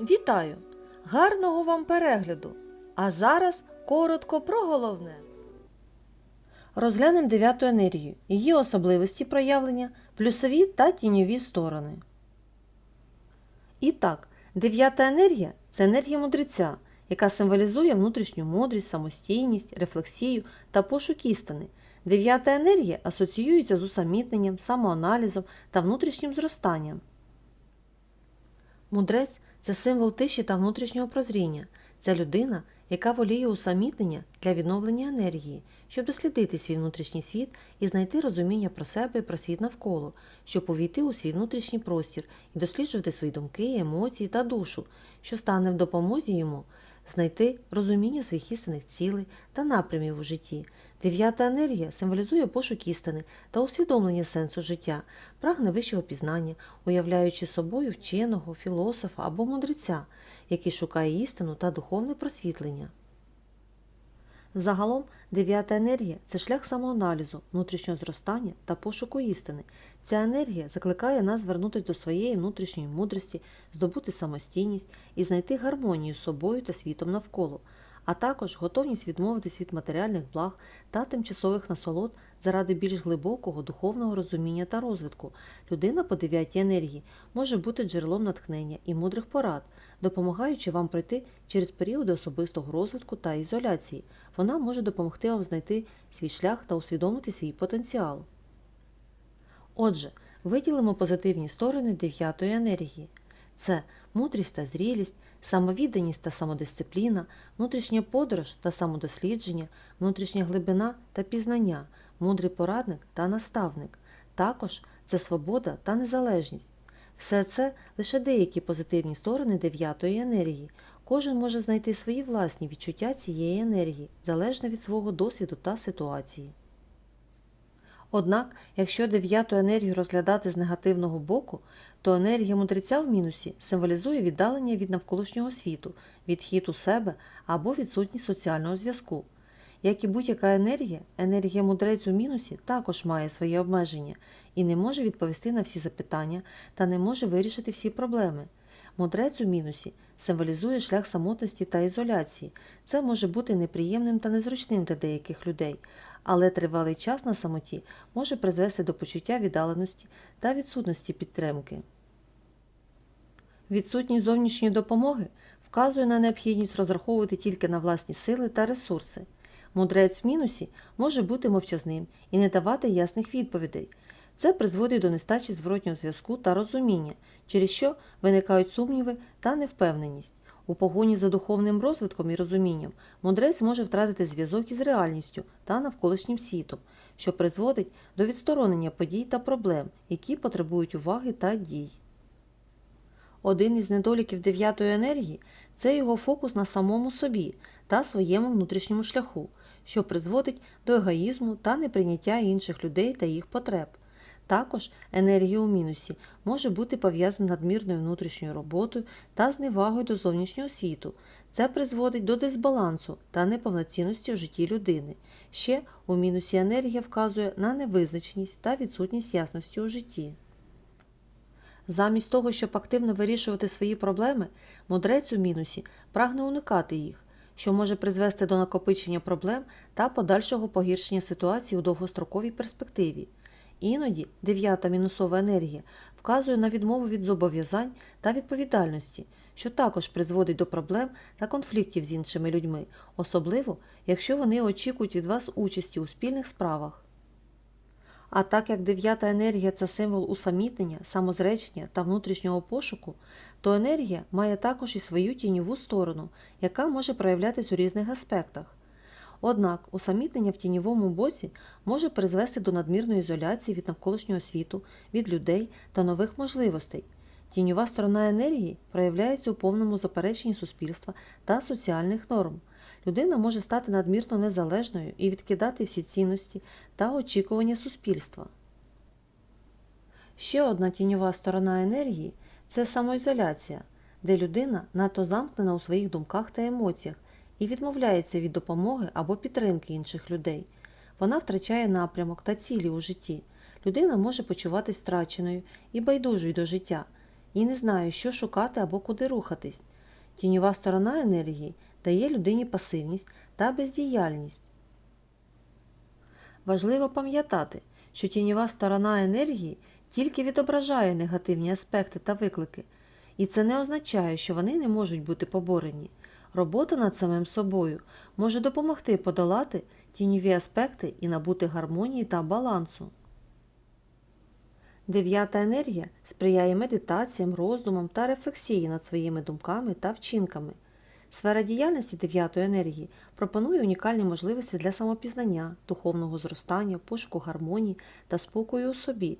Вітаю! Гарного вам перегляду! А зараз коротко про головне. Розглянемо дев'яту енергію, її особливості проявлення, плюсові та тіньові сторони. І так, дев'ята енергія це енергія мудреця, яка символізує внутрішню мудрість, самостійність, рефлексію та пошук істини. Дев'ята енергія асоціюється з усамітненням, самоаналізом та внутрішнім зростанням. Мудрець це символ тиші та внутрішнього прозріння. Це людина, яка воліє усамітнення для відновлення енергії, щоб дослідити свій внутрішній світ і знайти розуміння про себе і про світ навколо, щоб увійти у свій внутрішній простір і досліджувати свої думки, емоції та душу, що стане в допомозі йому знайти розуміння своїх істинних цілей та напрямів у житті. Дев'ята енергія символізує пошук істини та усвідомлення сенсу життя, прагне вищого пізнання, уявляючи собою вченого, філософа або мудреця, який шукає істину та духовне просвітлення. Загалом, дев'ята енергія це шлях самоаналізу, внутрішнього зростання та пошуку істини. Ця енергія закликає нас звернутися до своєї внутрішньої мудрості, здобути самостійність і знайти гармонію з собою та світом навколо, а також готовність відмовитись від матеріальних благ та тимчасових насолод заради більш глибокого духовного розуміння та розвитку. Людина по дев'ятій енергії може бути джерелом натхнення і мудрих порад, допомагаючи вам пройти через періоди особистого розвитку та ізоляції. Вона може допомогти вам знайти свій шлях та усвідомити свій потенціал. Отже, виділимо позитивні сторони дев'ятої енергії. Це мудрість та зрілість, самовідданість та самодисципліна, внутрішня подорож та самодослідження, внутрішня глибина та пізнання, мудрий порадник та наставник. Також це свобода та незалежність. Все це лише деякі позитивні сторони дев'ятої енергії. Кожен може знайти свої власні відчуття цієї енергії, залежно від свого досвіду та ситуації. Однак, якщо дев'яту енергію розглядати з негативного боку, то енергія мудреця в мінусі символізує віддалення від навколишнього світу, відхід у себе або відсутність соціального зв'язку. Як і будь-яка енергія, енергія мудрець у мінусі також має свої обмеження і не може відповісти на всі запитання та не може вирішити всі проблеми. Мудрець у мінусі символізує шлях самотності та ізоляції. Це може бути неприємним та незручним для деяких людей, але тривалий час на самоті може призвести до почуття віддаленості та відсутності підтримки. Відсутність зовнішньої допомоги вказує на необхідність розраховувати тільки на власні сили та ресурси. Мудрець в мінусі може бути мовчазним і не давати ясних відповідей. Це призводить до нестачі зворотнього зв'язку та розуміння, через що виникають сумніви та невпевненість. У погоні за духовним розвитком і розумінням мудрець може втратити зв'язок із реальністю та навколишнім світом, що призводить до відсторонення подій та проблем, які потребують уваги та дій. Один із недоліків дев'ятої енергії це його фокус на самому собі та своєму внутрішньому шляху, що призводить до егоїзму та неприйняття інших людей та їх потреб. Також енергія у мінусі може бути пов'язана надмірною внутрішньою роботою та зневагою до зовнішнього світу. Це призводить до дисбалансу та неповноцінності в житті людини. Ще у мінусі енергія вказує на невизначеність та відсутність ясності у житті. Замість того, щоб активно вирішувати свої проблеми, мудрець у мінусі прагне уникати їх, що може призвести до накопичення проблем та подальшого погіршення ситуації у довгостроковій перспективі. Іноді дев'ята мінусова енергія вказує на відмову від зобов'язань та відповідальності, що також призводить до проблем та конфліктів з іншими людьми, особливо якщо вони очікують від вас участі у спільних справах. А так як дев'ята енергія це символ усамітнення, самозречення та внутрішнього пошуку, то енергія має також і свою тіньову сторону, яка може проявлятись у різних аспектах. Однак усамітнення в тіньовому боці може призвести до надмірної ізоляції від навколишнього світу, від людей та нових можливостей. Тіньова сторона енергії проявляється у повному запереченні суспільства та соціальних норм. Людина може стати надмірно незалежною і відкидати всі цінності та очікування суспільства. Ще одна тіньова сторона енергії це самоізоляція, де людина надто замкнена у своїх думках та емоціях і відмовляється від допомоги або підтримки інших людей. Вона втрачає напрямок та цілі у житті. Людина може почуватись втраченою і байдужою до життя. і не знає, що шукати або куди рухатись. Тіньова сторона енергії дає людині пасивність та бездіяльність. Важливо пам'ятати, що тіньова сторона енергії тільки відображає негативні аспекти та виклики, і це не означає, що вони не можуть бути поборені. Робота над самим собою може допомогти подолати тіньові аспекти і набути гармонії та балансу. Дев'ята енергія сприяє медитаціям, роздумам та рефлексії над своїми думками та вчинками. Сфера діяльності дев'ятої енергії пропонує унікальні можливості для самопізнання, духовного зростання, пошуку гармонії та спокою у собі.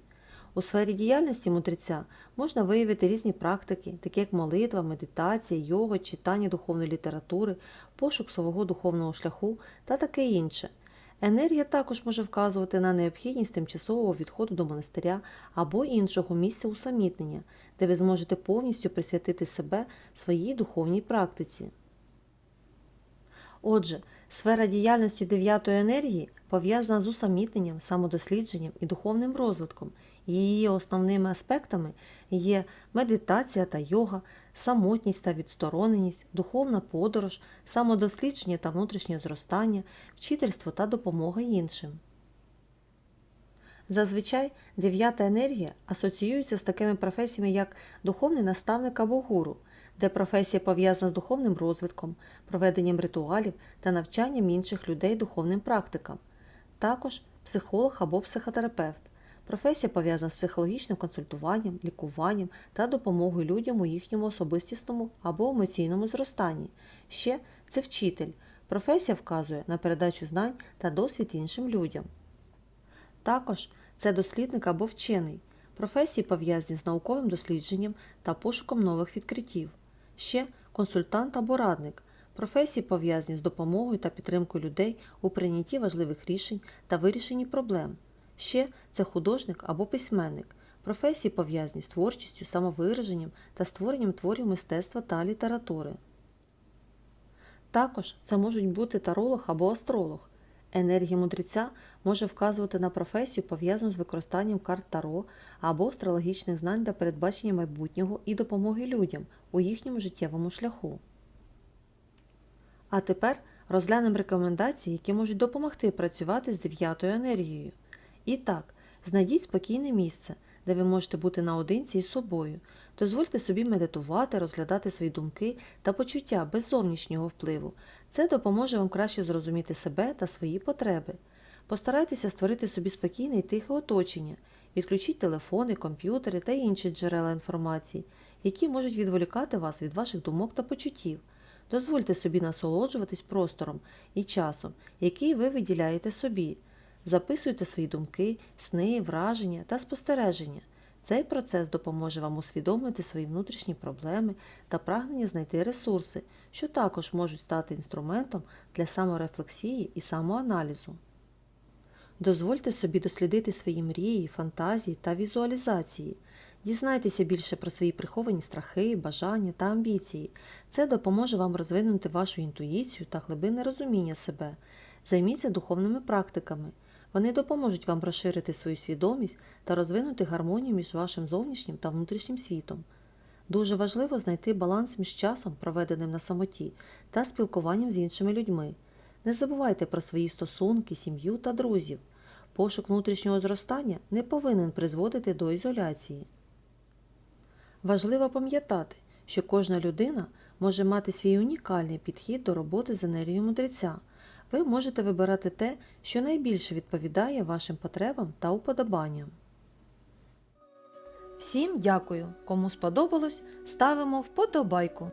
У сфері діяльності мудреця можна виявити різні практики, такі як молитва, медитація, йога, читання духовної літератури, пошук свого духовного шляху та таке інше. Енергія також може вказувати на необхідність тимчасового відходу до монастиря або іншого місця усамітнення, де ви зможете повністю присвятити себе своїй духовній практиці. Отже, сфера діяльності дев'ятої енергії пов'язана з усамітненням, самодослідженням і духовним розвитком. Її основними аспектами є медитація та йога, самотність та відстороненість, духовна подорож, самодослідження та внутрішнє зростання, вчительство та допомога іншим. Зазвичай дев'ята енергія асоціюється з такими професіями, як духовний наставник або гуру, де професія пов'язана з духовним розвитком, проведенням ритуалів та навчанням інших людей духовним практикам, також психолог або психотерапевт. Професія пов'язана з психологічним консультуванням, лікуванням та допомогою людям у їхньому особистісному або емоційному зростанні. Ще це вчитель. Професія вказує на передачу знань та досвід іншим людям. Також це дослідник або вчений. Професії пов'язані з науковим дослідженням та пошуком нових відкриттів. Ще консультант або радник. Професії пов'язані з допомогою та підтримкою людей у прийнятті важливих рішень та вирішенні проблем. Ще це художник або письменник. Професії пов'язані з творчістю, самовираженням та створенням творів мистецтва та літератури. Також це можуть бути таролог або астролог. Енергія мудреця може вказувати на професію, пов'язану з використанням карт Таро або астрологічних знань для передбачення майбутнього і допомоги людям у їхньому життєвому шляху. А тепер розглянемо рекомендації, які можуть допомогти працювати з дев'ятою енергією. І так, знайдіть спокійне місце, де ви можете бути наодинці із собою. Дозвольте собі медитувати, розглядати свої думки та почуття без зовнішнього впливу. Це допоможе вам краще зрозуміти себе та свої потреби. Постарайтеся створити собі спокійне і тихе оточення, відключіть телефони, комп'ютери та інші джерела інформації, які можуть відволікати вас від ваших думок та почуттів. Дозвольте собі насолоджуватись простором і часом, який ви виділяєте собі. Записуйте свої думки, сни, враження та спостереження. Цей процес допоможе вам усвідомити свої внутрішні проблеми та прагнення знайти ресурси, що також можуть стати інструментом для саморефлексії і самоаналізу. Дозвольте собі дослідити свої мрії, фантазії та візуалізації. Дізнайтеся більше про свої приховані страхи, бажання та амбіції. Це допоможе вам розвинути вашу інтуїцію та глибинне розуміння себе. Займіться духовними практиками. Вони допоможуть вам розширити свою свідомість та розвинути гармонію між вашим зовнішнім та внутрішнім світом. Дуже важливо знайти баланс між часом, проведеним на самоті, та спілкуванням з іншими людьми. Не забувайте про свої стосунки, сім'ю та друзів. Пошук внутрішнього зростання не повинен призводити до ізоляції. Важливо пам'ятати, що кожна людина може мати свій унікальний підхід до роботи з енергією мудреця. Ви можете вибирати те, що найбільше відповідає вашим потребам та уподобанням. Всім дякую! Кому сподобалось, ставимо вподобайку.